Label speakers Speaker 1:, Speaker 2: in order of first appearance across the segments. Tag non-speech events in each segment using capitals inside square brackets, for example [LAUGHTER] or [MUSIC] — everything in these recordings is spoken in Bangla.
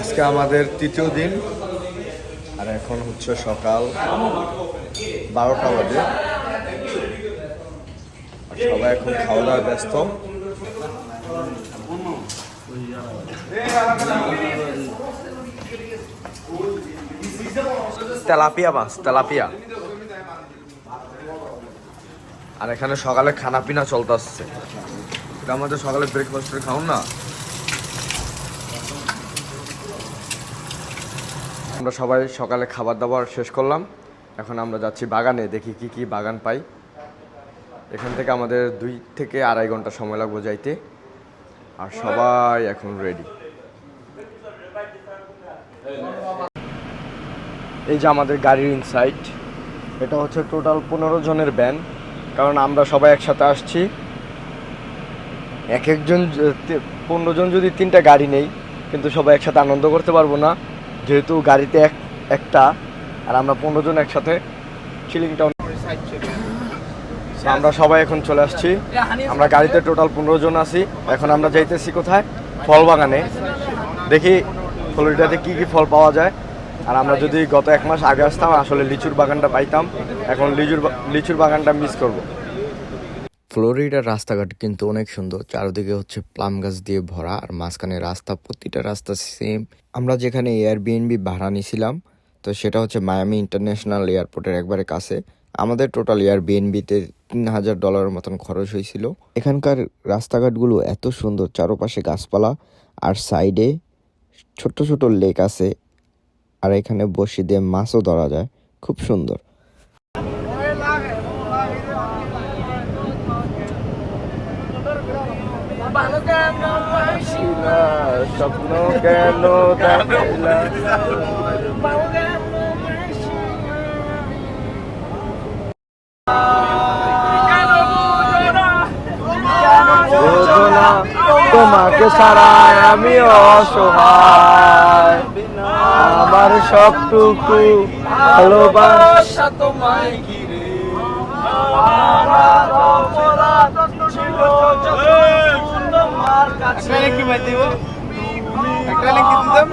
Speaker 1: আজকে আমাদের তৃতীয় দিন, আর এখন হচ্ছে সকাল বারোটা বাজে। আর সবাই এখন খাওয়া দাওয়া ব্যস্ত। তেলাপিয়া মাছ, তেলাপিয়া। আর এখানে সকালে খানা পিনা চলতেছে এটা আমাদের সকালে ব্রেকফাস্টের খাও না? আমরা সবাই সকালে খাবার দাবার শেষ করলাম। এখন আমরা যাচ্ছি বাগানে, দেখি কি কি বাগান পাই। এখান থেকে আমাদের দুই থেকে আড়াই ঘণ্টা সময় লাগবে যাইতে। আর সবাই এখন রেডি এই যে আমাদের গাড়ির ইনসাইট এটা হচ্ছে টোটাল পনেরো জনের ব্যান কারণ আমরা সবাই একসাথে আসছি। এক একজন, পনেরো জন যদি তিনটা গাড়ি নেই, কিন্তু সবাই একসাথে আনন্দ করতে পারব না। যেহেতু গাড়িতে এক একটা আর আমরা পনেরো জন একসাথে আমরা সবাই এখন চলে আসছি। আমরা গাড়িতে টোটাল পনেরো জন আছি। এখন আমরা যাইতেছি কোথায়? ফল বাগানে দেখি ফ্লোরিডাতে কি কি ফল পাওয়া যায়। আর আমরা যদি গত এক মাস আগে আসতাম আসলে লিচুর বাগানটা পাইতাম। এখন লিচুর লিচুর বাগানটা মিস করব।
Speaker 2: ফ্লোরিডার রাস্তাঘাট কিন্তু অনেক সুন্দর। চারদিকে হচ্ছে প্লাম গাছ দিয়ে ভরা আর মাঝখানে রাস্তা, প্রতিটা রাস্তা সেম আমরা যেখানে এয়ারবিএনবি ভাড়া নিয়েছিলাম তো সেটা হচ্ছে মায়ামি ইন্টারন্যাশনাল এয়ারপোর্টের একবারে কাছে। আমাদের টোটাল এয়ারবিএনবিতে তিন হাজার ডলারের মতন খরচ হয়েছিল। এখানকার রাস্তাঘাটগুলো এত সুন্দর, চারপাশে গাছপালা আর সাইডে ছোট ছোট লেক আছে। আর এখানে বসে দিয়ে মাছও ধরা যায়, খুব সুন্দর।
Speaker 1: স্বপ্ন কেন তোমাকে ছাড়া আমি অসহায়। আমার সবটুকু ভালোবাসা তোমায় ঘিরে। আমার অপরাধ ছিল কাছে কি ভাই দিব? একটা লিখে দিতাম?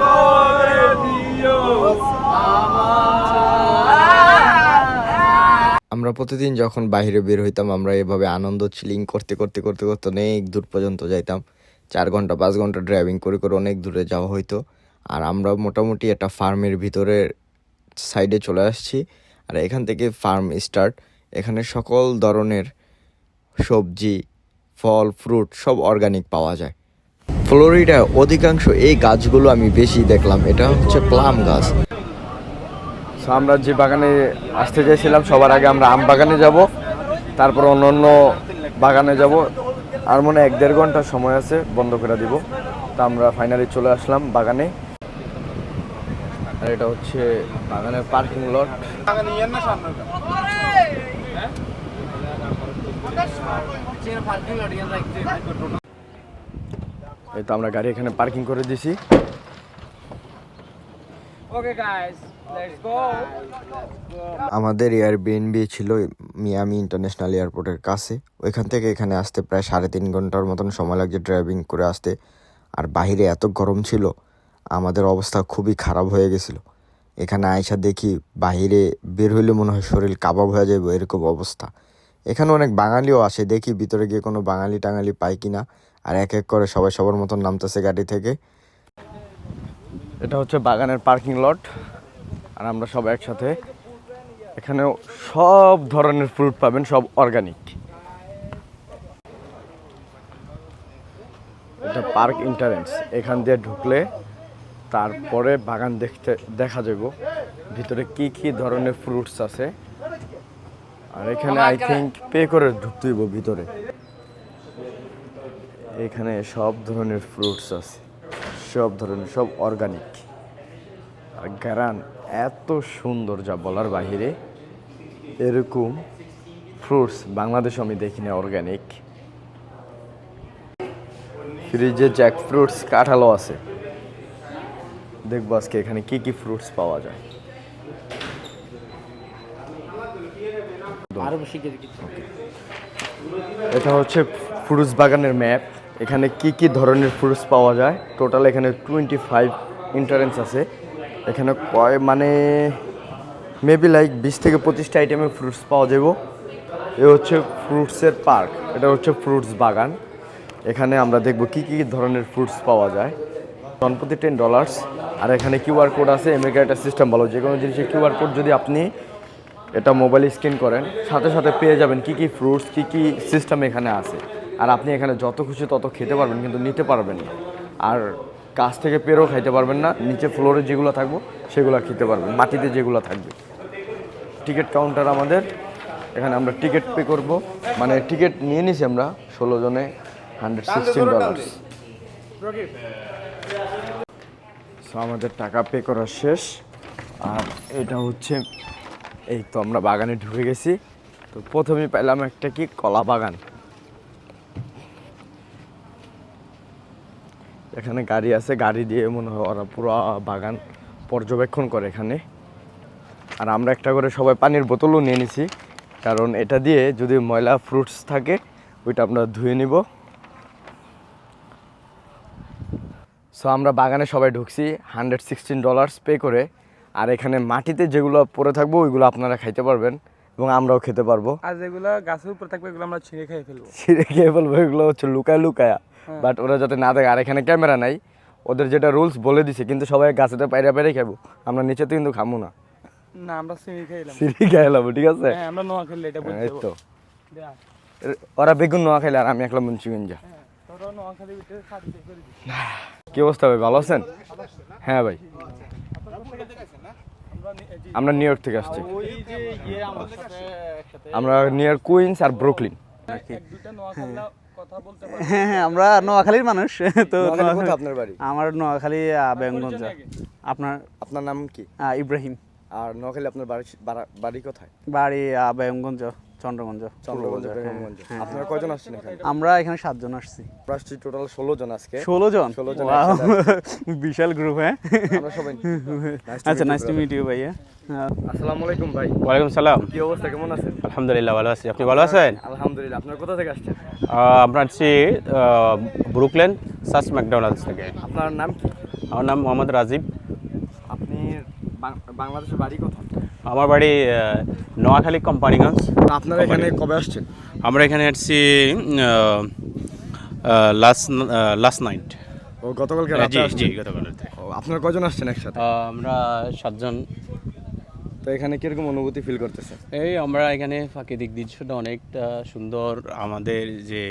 Speaker 2: আমরা প্রতিদিন যখন বাইরে বের হইতাম আমরা এভাবে আনন্দ চিলিং করতে করতে করতে করতে অনেক দূর পর্যন্ত যাইতাম। চার ঘণ্টা পাঁচ ঘণ্টা ড্রাইভিং করে করে অনেক দূরে যাওয়া হইতো। আর আমরা মোটামুটি একটা ফার্মের ভিতরে সাইডে চলে আসছি। আর এখান থেকে ফার্ম স্টার্ট এখানে সকল ধরনের সবজি ফল ফ্রুট সব অর্গানিক পাওয়া যায়। ফ্লোরিডায় অধিকাংশ এই গাছগুলো আমি বেশি দেখলাম। এটা হচ্ছে প্লাম গাছ।
Speaker 1: আমরা যে বাগানে আসতে চাইছিলাম সবার আগে আমরা আম বাগানে যাব তারপর অন্য অন্য বাগানে যাব। আর মনে হয় এক দেড় ঘণ্টা সময় আছে বন্ধ করে দিব। তা আমরা ফাইনালি চলে আসলাম বাগানে। আর এটা হচ্ছে বাগানের পার্কিং লট এই তো আমরা গাড়ি এখানে পার্কিং করে দিছি.
Speaker 2: আমাদের এয়ারবিএনবি ছিল মিয়ামি ইন্টারন্যাশনাল এয়ারপোর্টের কাছে। ওইখান থেকে এখানে আসতে প্রায় সাড়ে তিন ঘণ্টার মতন সময় লাগছে ড্রাইভিং করে আসতে। আর বাইরে এত গরম ছিল আমাদের অবস্থা খুবই খারাপ হয়ে গেছিল। এখানে আয়সা দেখি বাইরে বের হইলে মনে হয় শরীর কাবাব হয়ে যাবে এরকম অবস্থা। এখানে অনেক বাঙালিও আসে, দেখি ভিতরে গিয়ে কোনো বাঙালি টাঙালি পাই কিনা। আর এক এক করে সবাই সবার মতন নামতেছে গাড়ি থেকে।
Speaker 1: এটা হচ্ছে বাগানের পার্কিং লট, আর আমরা সব একসাথে। এখানেও সব ধরনের ফ্রুট পাবেন, সব অর্গানিক এটা পার্ক ইন্টারেন্স এখান দিয়ে ঢুকলে তারপরে বাগান দেখতে, দেখা যাব। ভিতরে কি কি ধরনের ফ্রুটস আছে। আর এখানে আই থিঙ্ক পে করে ঢুকতে হইব ভিতরে। এখানে সব ধরনের ফ্রুটস আছে। সব ধরনের সব অর্গানিক আর গ্যারান এত সুন্দর যা বলার বাহিরে এরকম ফ্রুটস বাংলাদেশ আমি দেখিনি অর্গানিক ফ্রিজে জ্যাক ফ্রুটস কাঁঠালও আছে। দেখব আজকে এখানে কি কি ফ্রুটস পাওয়া যায়।
Speaker 3: বেশি
Speaker 1: এটা হচ্ছে ফ্রুটস বাগানের ম্যাপ। এখানে কি কি ধরনের ফ্রুটস পাওয়া যায়? টোটাল এখানে টোয়েন্টি ফাইভ এন্ট্রান্স আছে। এখানে কয় মানে মেবি লাইক বিশ থেকে পঁচিশটা আইটেমের ফ্রুটস পাওয়া যাব এ হচ্ছে ফ্রুটসের পার্ক এটা হচ্ছে ফ্রুটস বাগান। এখানে আমরা দেখব কি কি ধরনের ফ্রুটস পাওয়া যায়। জনপ্রতি টেন ডলার্স আর এখানে কিউআর কোড আছে একটা সিস্টেম ভালো যে কোনো জিনিসের কিউআর কোড যদি আপনি এটা মোবাইল স্ক্যান করেন সাথে সাথে পেয়ে যাবেন কি কি ফ্রুটস কি কি সিস্টেম এখানে আছে। আর আপনি এখানে যত খুশি তত খেতে পারবেন কিন্তু নিতে পারবেন না। আর কাছ থেকে পেরেও খাইতে পারবেন না নিচে ফ্লোরে যেগুলো থাকব সেগুলো খেতে পারবেন মাটিতে যেগুলো থাকবে। টিকিট কাউন্টার আমাদের এখানে আমরা টিকিট পে করব। মানে টিকিট নিয়ে নিছি আমরা ষোলো জনে হান্ড্রেড সিক্সটিন ডলার্স সো আমাদের টাকা পে করা শেষ। আর এটা হচ্ছে এই তো আমরা বাগানে ঢুকে গেছি। তো প্রথমেই পেলাম একটা কি? কলা বাগান। এখানে গাড়ি আছে, গাড়ি দিয়ে মনে হয় ওরা পুরো বাগান পর্যবেক্ষণ করে এখানে। আর আমরা একটা করে সবাই পানির বোতলও নিয়ে নিছি, কারণ এটা দিয়ে যদি ময়লা ফ্রুটস থাকে, ওইটা আমরা ধুয়ে নিব। সো আমরা বাগানে সবাই ঢুকছি হান্ড্রেড সিক্সটিন ডলার্স পে করে। আর এখানে মাটিতে যেগুলো পরে থাকব ওইগুলো আপনারা খাইতে পারবেন এবং আমরাও খেতে পারব।
Speaker 3: আর যেগুলো গাছের উপর থাকবে এগুলো আমরা ছিঁড়ে খেয়ে ফেলব।
Speaker 1: ছিঁড়ে খেয়ে বলব এগুলো হচ্ছে লুকায় লুকায়া। বাট ওরা যাতে না দেখে আর এখানে ক্যামেরা নাই ওদের যেটা রুলস বলে দিছে কিন্তু সবাই গাছেতে পাইরা পাইরে খাব আমরা নিচে তো কিন্তু খামো না।
Speaker 3: না আমরা চিনি খেয়েলাম
Speaker 1: সিঁড়ি খেয়ে লাবো ঠিক আছে?
Speaker 3: হ্যাঁ আমরা নোয়া খেললে এটা
Speaker 1: হ্যাঁ, তো। ওরা বেগুন নোয়া খাইলে আর আমি একলা মুন্সিগঞ্জা।
Speaker 3: হ্যাঁ খেলে
Speaker 1: কি অবস্থা ভাই ভালো আছেন? হ্যাঁ ভাই। আমরা নিউ ইয়র্ক থেকে আসছি।
Speaker 3: ইয়ে আমার
Speaker 1: ইয়র্ক কুইন্স আর ব্রুকলিন
Speaker 3: বলতে পারি
Speaker 4: হ্যাঁ হ্যাঁ আমরা নোয়াখালীর মানুষ। তো
Speaker 1: আপনার বাড়ি?
Speaker 4: আমার নোয়াখালী বেঙ্গঞ্জ আপনার
Speaker 1: আপনার নাম কি?
Speaker 4: ইব্রাহিম।
Speaker 1: আর নোয়াখালী আপনার বাড়ি বাড়ি কোথায়?
Speaker 4: বাড়ি বেঙ্গঞ্জ চন্দ্রগঞ্জ
Speaker 1: চন্দ্রগঞ্জ
Speaker 4: হ্যাঁ, হ্যাঁ।
Speaker 1: আপনারা কয়জন আসছেন এখানে?
Speaker 4: আমরা এখানে সাতজন আসছি।
Speaker 1: আমরা টোটাল ষোলো জন আজকে।
Speaker 4: ষোলো জন?
Speaker 1: 16 জন
Speaker 4: বিশাল গ্রুপ হ্যাঁ?
Speaker 1: আমরা সবাই
Speaker 4: আচ্ছা নাইস টু মিট ইউ ভাইয়া।
Speaker 1: আসসালামু আলাইকুম ভাই।
Speaker 5: ওয়ালাইকুম সালাম।
Speaker 1: কি অবস্থা কেমন আছেন?
Speaker 5: আলহামদুলিল্লাহ ভালো আছি। আপনি ভালো আছেন?
Speaker 1: আলহামদুলিল্লাহ। আপনার কোথা থেকে আসছেন?
Speaker 5: আহ, আমরা আছি ব্রুকলেন সাস ম্যাকডোনাল্ডস থেকে।
Speaker 1: আপনার নাম কি?
Speaker 5: আমার নাম মোহাম্মদ রাজীব।
Speaker 1: আপনি বাংলাদেশের বাড়ি কোথায়?
Speaker 5: আমার বাড়ি নোয়াখালী কোম্পানিগঞ্জ
Speaker 1: আপনারা এখানে কবে আসছেন?
Speaker 5: আমরা এখানে আসছি লাস্ট লাস্ট নাইট
Speaker 1: ও গতকালকে রাতে
Speaker 5: জি জি গতকাল
Speaker 1: আপনারা কয়জন আসছেন একসাথে?
Speaker 5: আমরা সাতজন।
Speaker 1: তো এখানে কীরকম অনুভূতি ফিল করতেছেন?
Speaker 5: এই আমরা এখানে প্রাকৃতিক দৃশ্যটা অনেকটা সুন্দর। আমাদের যে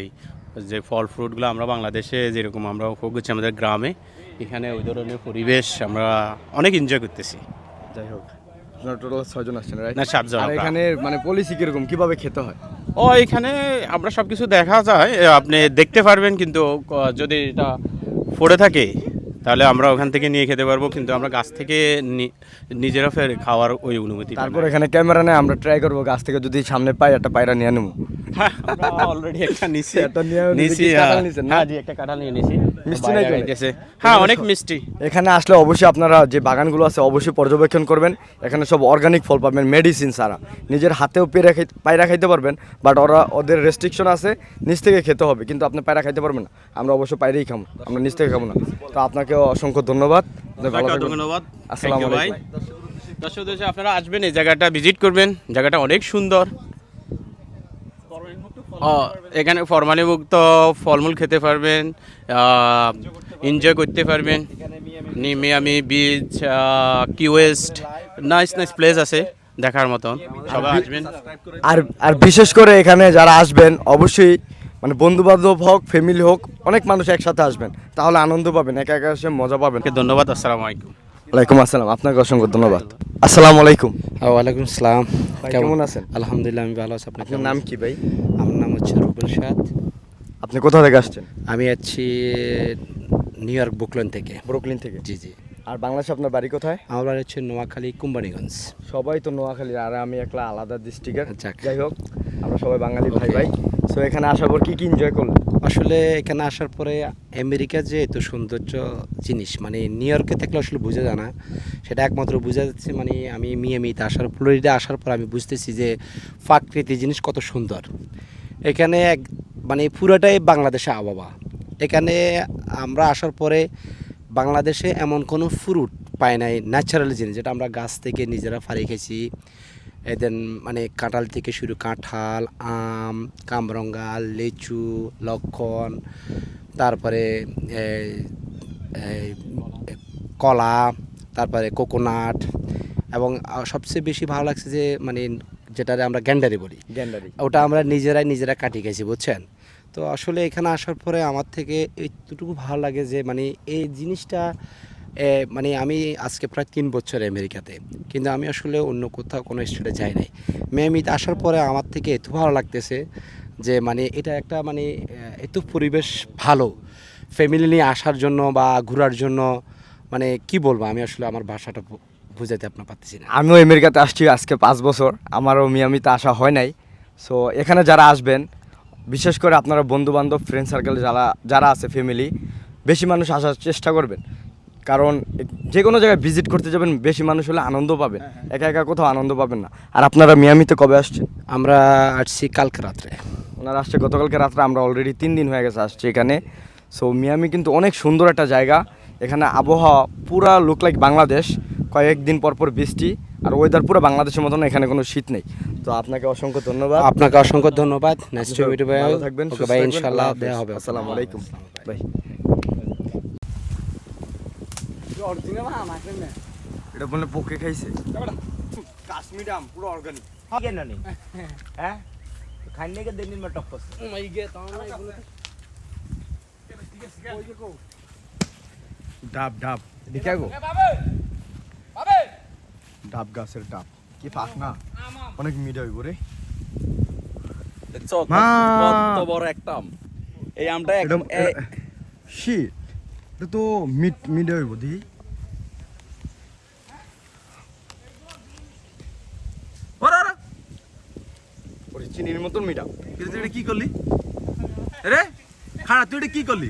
Speaker 5: যে ফল ফ্রুটগুলো আমরা বাংলাদেশে যেরকম আমরা উপভোগ করছি আমাদের গ্রামে এখানে ওই ধরনের পরিবেশ আমরা অনেক এনজয় করতেছি।
Speaker 1: যাই হোক। আপনারা টোটাল ছয়জন আসছেন রাইট
Speaker 5: না সাতজন
Speaker 1: আর। এখানে মানে পলিসি কীরকম? কীভাবে খেতে হয়?
Speaker 5: ও এখানে আমরা সব কিছু দেখা যায় আপনি দেখতে পারবেন কিন্তু যদি এটা পড়ে থাকে তাহলে আমরা ওখান থেকে নিয়ে খেতে পারব কিন্তু আমরা গাছ থেকে নিজেরা ফের খাওয়ার ওই অনুমতি
Speaker 1: তারপর এখানে ক্যামেরা নেই আমরা ট্রাই করব গাছ থেকে যদি সামনে পাই একটা পায়রা নিয়ে নেব।
Speaker 5: অলরেডি একটা নিছি। [LAUGHS]
Speaker 1: একটা নিয়ে কাঁঠাল
Speaker 5: হ্যাঁ।
Speaker 1: না?
Speaker 5: হ্যাঁ জি একটা কাঁঠাল নিয়ে নিছি।
Speaker 1: মিষ্টি নাকি
Speaker 5: হ্যাঁ অনেক মিষ্টি।
Speaker 1: এখানে আসলে অবশ্যই আপনারা যে বাগানগুলো আছে অবশ্যই পর্যবেক্ষণ করবেন। এখানে সব অর্গানিক ফল পাবেন মেডিসিন ছাড়া। নিজের হাতেও পেরে খাই পায়রা খাইতে পারবেন বাট ওরা ওদের রেস্ট্রিকশন আছে নিচ থেকে খেতে হবে কিন্তু আপনি পায়রা খাইতে পারবেন না। আমরা অবশ্য পায়রাই খাব আমরা নিচ থেকে খাব না। তো আপনাকে অসংখ্য ধন্যবাদ।
Speaker 5: ধন্যবাদ।
Speaker 1: আসসালামু আলাইকুম।
Speaker 5: দর্শক আপনারা আসবেন এই জায়গাটা ভিজিট করবেন। জায়গাটা অনেক সুন্দর। এখানে ফরমালিমুক্ত ফলমূল খেতে পারবেন এনজয় করতে পারবেন। Miami beach Key West nice nice place আছে দেখার মতন। সবাই আসবেন।
Speaker 1: আর আর বিশেষ করে এখানে যারা আসবেন অবশ্যই মানে বন্ধু বান্ধব হোক ফ্যামিলি হোক অনেক মানুষ একসাথে আসবেন। তাহলে আনন্দ পাবেন একা একা এসে মজা পাবেন।
Speaker 5: ধন্যবাদ আসসালামু আলাইকুম।
Speaker 1: ওয়ালাইকুম আসসালাম আপনাকে অসংখ্য ধন্যবাদ। আসসালামু আলাইকুম।
Speaker 6: ওয়ালাইকুম আসসালাম
Speaker 1: কেমন আছেন?
Speaker 6: আলহামদুলিল্লাহ আমি ভালো আছি।
Speaker 1: আপনার নাম কি ভাই?
Speaker 6: আমার হচ্ছে রুবেল সাদ।
Speaker 1: আপনি কোথা থেকে আসছেন?
Speaker 6: আমি আছি নিউ ইয়র্ক বুকলেন থেকে।
Speaker 1: ব্রুকলিন থেকে?
Speaker 6: জি জি।
Speaker 1: আর বাংলাদেশে আপনার বাড়ি কোথায়?
Speaker 6: আমার বাড়ি হচ্ছে নোয়াখালী কোম্পানিগঞ্জ
Speaker 1: সবাই তো নোয়াখালী আর আমি একলা আলাদা ডিস্ট্রিক্টের
Speaker 6: যাক।
Speaker 1: যাই হোক আমরা সবাই বাঙালি ভাই ভাই। সো এখানে আসার পর কী কী এনজয় করলেন?
Speaker 6: আসলে এখানে আসার পরে আমেরিকা যে এত সৌন্দর্য জিনিস মানে নিউ ইয়র্কে থাকলে আসলে বোঝা যায় না। সেটা একমাত্র বোঝা যাচ্ছে মানে আমি মিয়ামিতে আসার ফ্লোরিডা আসার পর আমি বুঝতেছি যে প্রাকৃতিক জিনিস কত সুন্দর। এখানে এক মানে পুরোটাই বাংলাদেশে আবহাওয়া। এখানে আমরা আসার পরে বাংলাদেশে এমন কোনো ফ্রুট পায় নাই ন্যাচারাল জিনিস, যেটা আমরা গাছ থেকে নিজেরা ফাড়ি খেয়েছি। দেন মানে কাঁঠাল থেকে শুরু কাঁঠাল, আম, কামরঙ্গা, লিচু, লক্ষণ, তারপরে কলা, তারপরে কোকোনাট এবং সবচেয়ে বেশি ভালো লাগছে যে মানে যেটারে আমরা গ্যান্ডারি বলি।
Speaker 1: গ্যান্ডারি।
Speaker 6: ওটা আমরা নিজেরাই নিজেরা কাটি গেছি বুঝছেন? তো আসলে এখানে আসার পরে আমার থেকে এইটুকু ভালো লাগে যে মানে এই জিনিসটা মানে আমি আজকে প্রায় তিন বছর আমেরিকাতে। কিন্তু আমি আসলে অন্য কোথাও কোনো স্টেটে যাই নাই। মেয়ামিতে আসার পরে আমার থেকে এত ভালো লাগতেছে যে মানে এটা একটা মানে এত পরিবেশ ভালো। ফ্যামিলি নিয়ে আসার জন্য বা ঘোরার জন্য মানে কি বলব? আমি আসলে আমার ভাষাটা বু- বুঝাতে আপনার পারতেছি না।
Speaker 1: আমিও আমেরিকাতে আসছি আজকে পাঁচ বছর আমারও মিয়ামিতে আসা হয় নাই। সো এখানে যারা আসবেন বিশেষ করে আপনারা বন্ধু বান্ধব ফ্রেন্ড সার্কেল যারা যারা আছে ফ্যামিলি বেশি মানুষ আসার চেষ্টা করবেন। কারণ যে কোনো জায়গায় ভিজিট করতে যাবেন বেশি মানুষ হলে আনন্দ পাবেন। একা একা কোথাও আনন্দ পাবেন না। আর আপনারা মিয়ামিতে কবে আসছেন?
Speaker 6: আমরা আসছি কালকে রাত্রে।
Speaker 1: ওনারা আসছে গতকালকে রাত্রে আমরা অলরেডি তিন দিন হয়ে গেছে আসছি এখানে। সো মিয়ামি কিন্তু অনেক সুন্দর একটা জায়গা। এখানে আবহাওয়া পুরা লুক লাইক বাংলাদেশ। কয়েকদিন পর পর বৃষ্টি আর ওয়েদার পুরো বাংলাদেশের মতন এখানে কোনো শীত নেই। তো আপনাকে অসংখ্য ধন্যবাদ।
Speaker 6: আপনাকে অসংখ্য ধন্যবাদ।
Speaker 1: থাকবেন
Speaker 6: হবে
Speaker 1: আসসালামু আলাইকুম। ভাই। এটা বলে খাইছে? ডাব ডাব। দেখে গো ডাব গাছের ডাব। কি পাক না অনেক হইব রে।
Speaker 7: কত বড় একটা আম। এই আমটা
Speaker 1: একদম এটা তো মিট মিঠা হইব দি। চিনির মতন মিঠা।
Speaker 7: কিন্তু তুই এটা কি করলি? রে খাড়া তুই এটা কি করলি?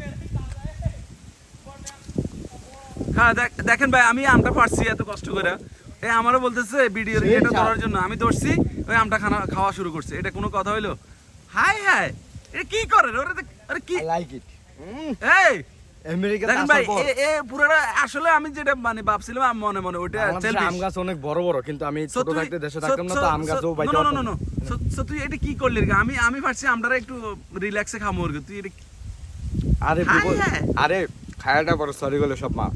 Speaker 7: হ্যাঁ দেখেন ভাই আমি আমটা পারছি এত কষ্ট করে। এই আমারও বলতেছে ভিডিও এটা। ধরার জন্য। আমি ধরছি ওই আমটা খানা খাওয়া শুরু করছে। এটা কোনো কথা হইল? Hi hi. এটা কি করে ওরে আরে কি?
Speaker 1: লাইক ইট
Speaker 7: এই!
Speaker 1: আমেরিকা
Speaker 7: দেখেন ভাই এ এ পুরোটা আসলে আমি যেটা মানে ভাবছিলাম মনে মনে ওটা।
Speaker 1: আম গাছ অনেক বড় বড় কিন্তু আমি ছোট থাকতে দেশে থাকতাম না তো আম গাছও বাইতে না।
Speaker 7: So- so তুই এটা কি করলি রে? আমি আমি ভাবছি আমরা একটু রিল্যাক্সে খামো তুই এটা
Speaker 1: আরে। আরে খায়াটা পরে সরি বলে সব মা।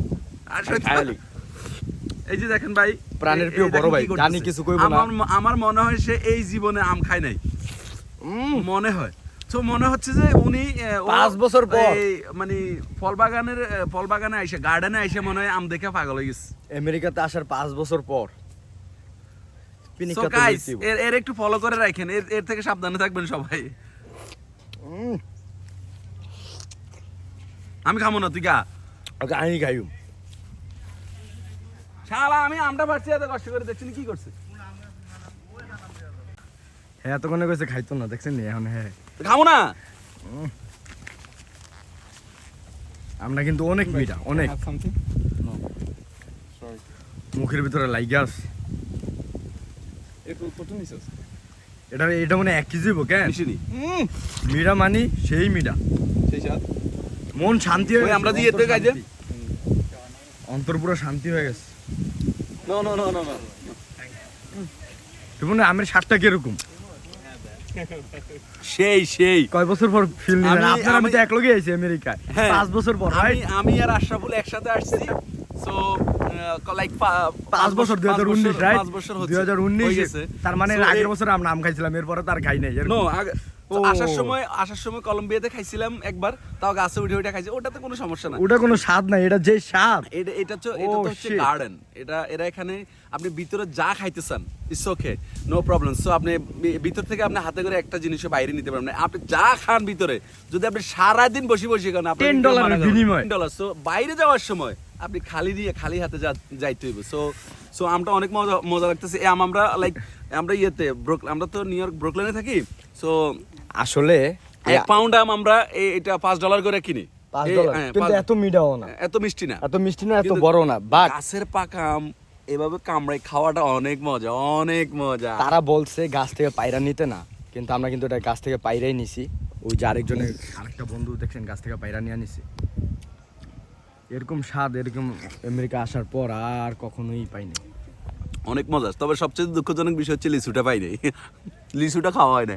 Speaker 7: এই যে দেখেন ভাই
Speaker 1: প্রাণের প্রিয় বড় ভাই, জানি কিছু কইবো না।
Speaker 7: আমার মনে হয় সে এই জীবনে আম খায় নাই। মনে হয়। তো মনে হচ্ছে যে উনি
Speaker 1: পাঁচ বছর পর।
Speaker 7: মানে ফল বাগানের ফল বাগানে আইসে গার্ডেনে আইসে মনে হয় আম দেখে পাগল হয়ে গেছে।
Speaker 1: আমেরিকাতে আসার পাঁচ বছর পর।
Speaker 7: এর এর একটু ফলো করে রাখেন। এর এর থেকে সাবধানে থাকবেন সবাই। আমি খামো না তুই গা।
Speaker 1: আমি খাইব
Speaker 7: শালা আমি আমটা পারছি এত কষ্ট করে দেখছিনি কি করছে?
Speaker 1: হ্যাঁ এতক্ষণে কইছে খাইতো না দেখছেন এখন হ্যাঁ।
Speaker 7: খামো না?
Speaker 1: আমরা কিন্তু অনেক মিঠা অনেক। মুখের ভিতরে লাইগা আছে।
Speaker 3: একটু কত নিছস?
Speaker 1: এটা এটা মানে এক কেজি কেন? মিঠা মানি সেই মিঠা।
Speaker 3: সেই সাথে
Speaker 1: মন শান্তি হয়ে
Speaker 7: আমরা যে
Speaker 1: অন্তর
Speaker 7: ইয়েতে খাই যে?
Speaker 1: শান্তি। অন্তর পুরো শান্তি হয়ে গেছে।
Speaker 7: No no no no no
Speaker 1: তুমি আমের স্বাদটা কীরকম?
Speaker 7: সেই সেই।
Speaker 1: কয় বছর পর ফিল নিলেন? আপনারা আমি তো
Speaker 7: আমি-
Speaker 1: একলগে আইছি আমেরিকায়।
Speaker 7: হ্যাঁ।
Speaker 1: পাঁচ বছর পর
Speaker 7: আমি আমি আর আশরাফুল একসাথে আসছি। সো লাইক
Speaker 1: পাঁচ বছর দুই হাজার উনিশ রাইট
Speaker 7: পাঁচ বছর হচ্ছে।
Speaker 1: দুই হাজার উনিশ। তার মানে আগের বছর আমরা আম খাইছিলাম এরপরে তার খাই নাই
Speaker 7: নো তো আসার সময় আসার সময় কলম্বিয়াতে খাইছিলাম একবার তাও গাছে উঠে উঠে খাইছি ওটাতে কোনো সমস্যা না
Speaker 1: ওটা কোনো স্বাদ নাই এটা যে স্বাদ।
Speaker 7: এটা এটা হচ্ছে এটা তো হচ্ছে গার্ডেন এটা এরা এখানে আপনি ভিতরে যা খাইতে চান it's okay no problem so আপনি ভিতর থেকে আপনি হাতে করে একটা জিনিসও বাইরে নিতে পারবেন আপনি যা খান ভিতরে যদি আপনি সারা দিন বসে বসে খান আপনি
Speaker 1: 10 ডলারের বিনিময়।
Speaker 7: ডলার সো বাইরে যাওয়ার সময় আপনি খালি দিয়ে খালি হাতে যাইতে হইব। সো সো আমটা অনেক মজা মজা লাগতেছে। আম আমরা লাইক আমরা ইয়েতে ব্রুক- আমরা তো নিউ ইয়র্ক ব্রুকলেনে থাকি। সো
Speaker 1: আসলে
Speaker 7: এক পাউন্ড আম আমরা এটা পাঁচ ডলার করে কিনি। হ্যাঁ,
Speaker 1: কিন্তু এত মিঠাও না।
Speaker 7: এত মিষ্টি না।
Speaker 1: এত মিষ্টি না এত বড় না। বাট
Speaker 7: গাছের পাকা আম এভাবে কামড়াই খাওয়াটা অনেক মজা অনেক মজা।
Speaker 1: তারা বলছে গাছ থেকে পায়রা নিতে না কিন্তু আমরা কিন্তু এটা গাছ থেকে পায়রাই নিছি। ওই যে আরেকজনের আরেকটা বন্ধু দেখছেন গাছ থেকে পায়রা নিয়ে নিছি এরকম স্বাদ এরকম আমেরিকা আসার পর আর কখনোই পাইনি
Speaker 7: অনেক মজা। তবে সবচেয়ে দুঃখজনক বিষয় হচ্ছে লিচুটা পাইনি লিচুটা খাওয়া হয় না।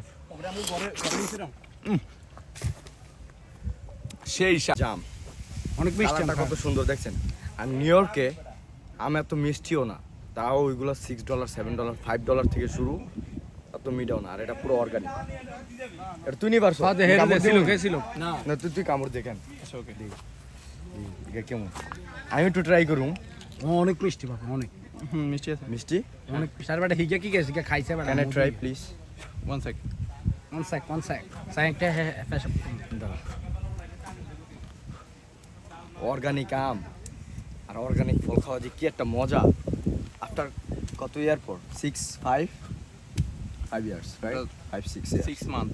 Speaker 7: সেই।
Speaker 1: জাম।
Speaker 4: অনেক মিষ্টি
Speaker 1: কত সুন্দর দেখছেন? আর নিউ ইয়র্কে আম এত মিষ্টিও না। তাও ওইগুলো six dollar seven dollar five dollar থেকে শুরু। এত মিটাও না আর এটা পুরো অর্গানিক এটা তুই নিয়ে পারছ না। তুই তুই কামড় দেখেন ওকে। কেমন? আমি একটু ট্রাই করুম।
Speaker 4: অনেক মিষ্টি বাবা অনেক।
Speaker 3: মিষ্টি আছে।
Speaker 1: মিষ্টি?
Speaker 4: অনেক সারবাটা হিগে কি গেছে? খাইছে বেটা
Speaker 1: can I try please
Speaker 3: one second
Speaker 4: one sec সাইকটা হ্যাঁ ফ্যাশ
Speaker 1: অর্গানিক আম. আর অর্গানিক ফল খাওয়া যে কি একটা মজা। আফটার কত ইয়ার পর six five five years right five six
Speaker 3: six month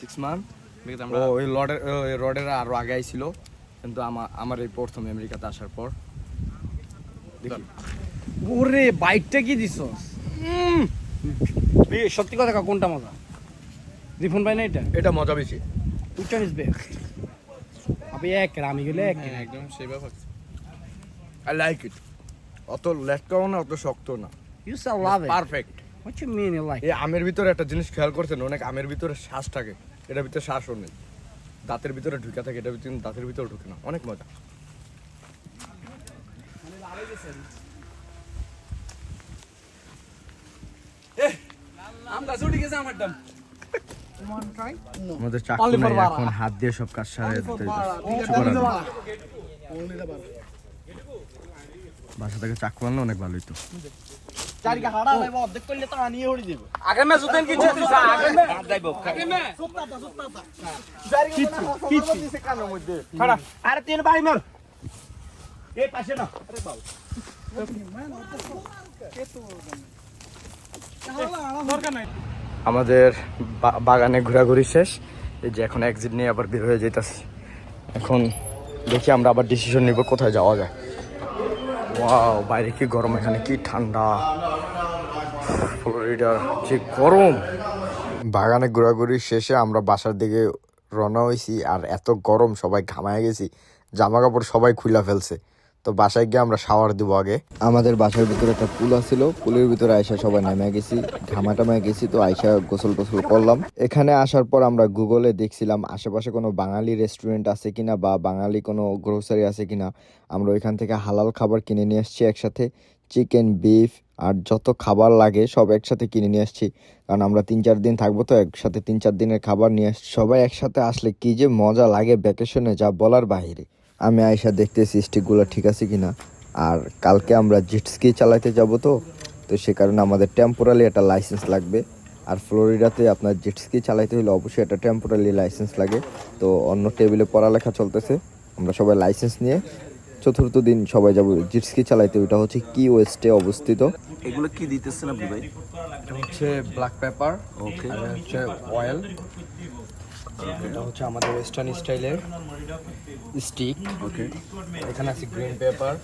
Speaker 1: six month ও ওই লডের ওই রডের আরও আগে ছিল। কিন্তু আমার আমার এই প্রথম আমেরিকাতে আসার পর। দেখি।
Speaker 4: ওরে বাইকটা কি দিছস? সত্যি কথা কা, কোনটা মজা? রিফোন পাই না এটা?
Speaker 1: এটা মজা বেশি।
Speaker 4: one is best? আপনি এক আমি গেলে এক।
Speaker 3: একদম সেবা পাচ্ছি
Speaker 1: আই লাইক ইট অত লেটকাও না অত শক্ত না।
Speaker 4: You so love it
Speaker 1: perfect
Speaker 4: What you mean you like?
Speaker 1: এই আমের ভিতরে একটা জিনিস খেয়াল করছেন অনেক আমের ভিতরে শ্বাস থাকে। এটার ভিতরে শ্বাসও নেই। দাঁতের ভিতরে ঢুকে থাকে এটা ভিতরে দাঁতের ভিতরে ঢুকে না। অনেক মজা।
Speaker 7: আম গাছ উঠে গেছে আমার ডাম
Speaker 1: আমাদের চাকরি নাই এখন হাত দিয়ে সব কাজ সারে দিতে কিছু করার বাসা থেকে চাকু আনলে অনেক ভালোই তো
Speaker 8: আগে মে জুতেন কি দিছ? আগে মে। আরে তিন ভাই মার। এই পাশে না
Speaker 1: আমাদের বাগানে ঘোরাঘুরি শেষ। এই যে এখন এক্সিট নিয়ে আবার বের হয়ে যেতেছি এখন দেখি আমরা আবার ডিসিশন নিব কোথায় যাওয়া যায়। ওয়াও বাইরে কি গরম, এখানে কি ঠান্ডা। ফ্লোরিডার যে গরম।
Speaker 2: বাগানে ঘোরাঘুরি শেষে আমরা বাসার দিকে রওনা হয়েছি আর এত গরম সবাই ঘামায় গেছি। জামা কাপড় সবাই খুলে ফেলছে। তো বাসায় গিয়ে আমরা শাওয়ার দিব আগে। আমাদের বাসার ভিতরে একটা পুল আছিল, পুলের ভিতরে আয়সা সবাই নেমে গেছি ঘামা টামায় গেছি, তো আয়সা গোসল টোসল করলাম। এখানে আসার পর আমরা গুগলে দেখছিলাম, আশেপাশে কোনো বাঙালি রেস্টুরেন্ট আছে কিনা বা বাঙালি কোনো গ্রোসারি আছে কিনা। আমরা ওইখান থেকে হালাল খাবার কিনে নিয়ে আসছি একসাথে চিকেন বিফ আর যত খাবার লাগে সব একসাথে কিনে নিয়ে আসছি। কারণ আমরা তিন চার দিন থাকব তো, একসাথে তিন চার দিনের খাবার নিয়ে আসছি। সবাই একসাথে আসলে কি যে মজা লাগে ভ্যাকেশনে যা বলার বাইরে। আমি আয়সা দেখতেছি স্টিকগুলো ঠিক আছে কিনা। আর কালকে আমরা জেটস্কি চালাতে যাব তো তো সে কারণে আমাদের টেম্পোরালি একটা লাইসেন্স লাগবে। আর ফ্লোরিডাতে আপনার জেটস্কি চালাইতে হলে অবশ্যই একটা টেম্পোরালি লাইসেন্স লাগে। তো অন্য টেবিলে পড়ালেখা চলতেছে আমরা সবাই লাইসেন্স নিয়ে চতুর্থ দিন সবাই যাব জেটস্কি চালাইতে। ওইটা হচ্ছে কি ওয়েস্টে অবস্থিত।
Speaker 7: এগুলো কি দিতেছেন আপনি ভাই?
Speaker 1: এটা হচ্ছে ব্ল্যাক পেপার
Speaker 7: ওকে
Speaker 1: আর হচ্ছে অয়েল এটা হচ্ছে আমাদের ওয়েস্টার্ন স্টাইলের স্টিক
Speaker 7: ওকে
Speaker 1: এখানে আছে green pepper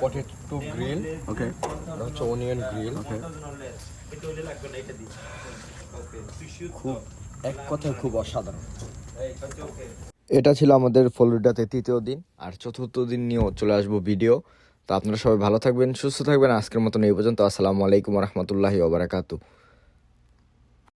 Speaker 1: potato grill
Speaker 7: okay
Speaker 1: এটা হচ্ছে অনিয়ন গ্রিল
Speaker 7: ওকে
Speaker 1: খুব এক কথায় খুব অসাধারণ।
Speaker 2: এটা ছিল আমাদের ফ্লোরিডাতে তৃতীয় দিন আর চতুর্থ দিন নিয়েও চলে আসব ভিডিও তো আপনারা সবাই ভালো থাকবেন সুস্থ থাকবেন। আজকের মতন এই পর্যন্ত। আসসালামু আলাইকুম রহমতুল্লাহি ওবরাকাতু